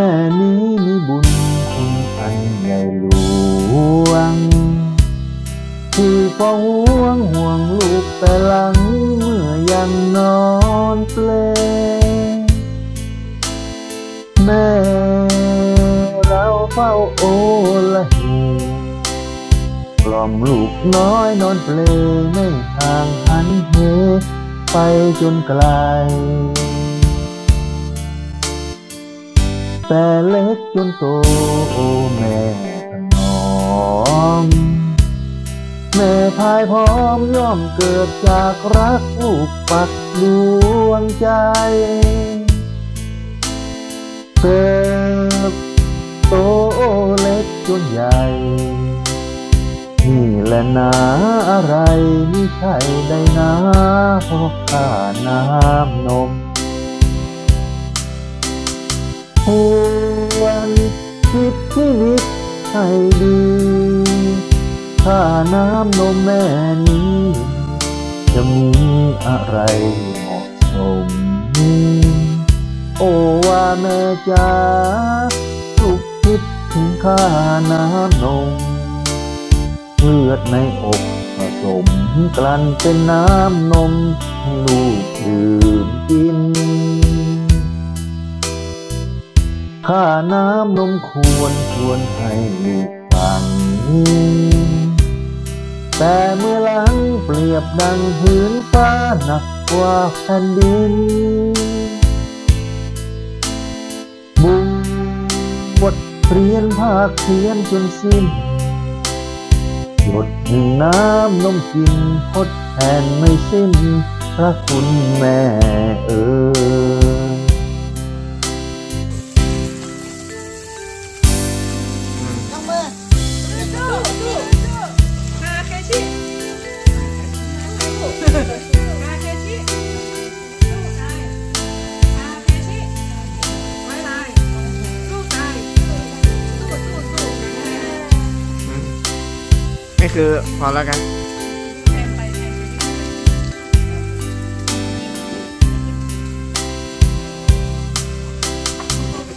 ม่นี้มีบุญคุณอันใหญ่หลวง ที่เฝ้าห่วงห่วงลูกแต่หลังเมื่อยังนอนเปลแม่เราเฝ้าโอละเหกล่อมลูกน้อยนอนเปลไม่ห่างหันเหไปจนไกล แต่เล็กจนโตโอแม่ถนอม แม่พายพร้อมย่อมเกิดจากรักลูกปักดวงใจเติบโตเล็กจนใหญ่ นี่แหละนาอะไรไม่ใช่ได้นาเพราะข้าน้ำนม ควรคิดชีวิตให้ดีถ้าน้ำนมแม่นี้ จะมีอะไรเหมาะสม โอ้ว่าแม่จ๋าลูกคิดถึงค่าน้ำนมเลือดในอกผสมกลั่นเป็นน้ำนม น้ำนมควรชวนให้ลูกฟัง แต่เมื่อหลังเปรียบดังพื้นฟ้าหนักกว่าแผ่นดิน บุงบทเรียนภาคเขียนจนสิ้นหยดหนึ่งน้ำนมกินทดแทนไม่สิ้นพระคุณแม่เอ๋ย นี่คือพอแล้วกัน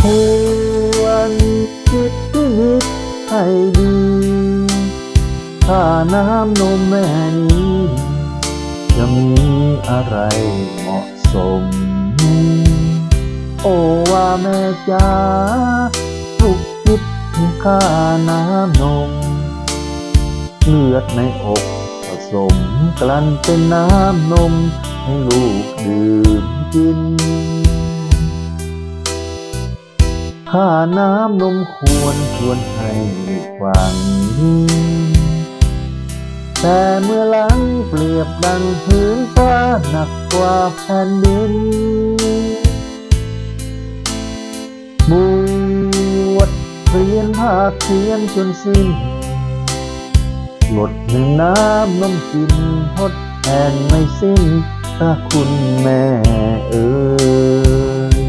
ควรคิดชีวิตให้ดีถ้าน้ำนมแม่นี้จะมีอะไรเหมาะสม โอว่าแม่จ๋าลูกคิดถึงค่าน้ำนม เลือดในอกผสมกลั่นเป็นน้ำนมให้ลูกดื่มกินค่าน้ำนมควรชวนให้ฟัง แต่เมื่อหลังเปรียบดังพื้นฟ้าหนักกว่าแผ่นดินบวชเรียนภาคเขียนจนสิ้น หมดหนึ่งน้ำนมกินทดแทนไม่สิ้นพระคุณแม่เอ๋ย